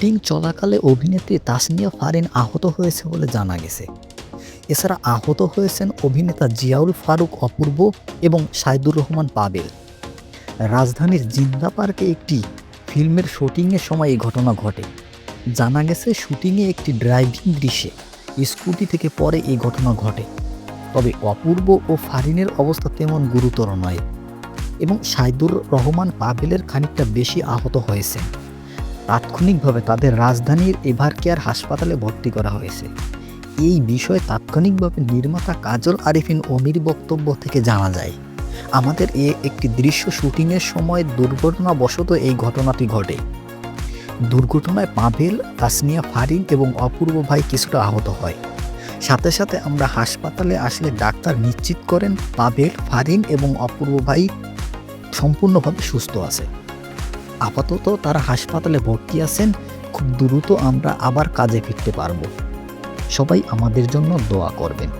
Shooting চলাকালে অভিনেত্রী তাসনিয়া ফারিন আহত হয়েছে বলে জানা গেছে। এছাড়া আহত হয়েছেন অভিনেতা জিয়াউল ফারুক অপূর্ব এবং সাইদুর রহমান পাবেল। রাজধানীর জিন্দা পার্কে একটি ফিল্মের শুটিংয়ের সময় এই ঘটনা ঘটে। জানা গেছে, শুটিংয়ে একটি ড্রাইভিং দৃশ্যে স্কুটি থেকে পরে এই ঘটনা ঘটে। তবে অপূর্ব ও ফারিনের অবস্থা তেমন গুরুতর নয় এবং সাইদুর রহমান পাবেলের খানিকটা বেশি আহত হয়েছে তাৎক্ষণিকভাবে তাদের রাজধানীর এভার কেয়ার হাসপাতালে ভর্তি করা হয়েছে। এই বিষয়ে তাৎক্ষণিকভাবে নির্মাতা কাজল আরিফিন অমির বক্তব্য থেকে জানা যায়, আমাদের এ একটি দৃশ্য শুটিংয়ের সময় দুর্ঘটনাবশত এই ঘটনাটি ঘটে। দুর্ঘটনায় পাভেল, তাসনিয়া ফারিন এবং অপূর্ব ভাই কিছুটা আহত হয়। সাথে সাথে আমরা হাসপাতালে আসলে ডাক্তার নিশ্চিত করেন পাভেল, ফারিন এবং অপূর্ব ভাই সম্পূর্ণভাবে সুস্থ আছে। আপাতত তারা হাসপাতালে ভর্তি আছেন, খুব দ্রুত আমরা আবার কাজে ফিরতে পারব। সবাই আমাদের জন্য দোয়া করবেন।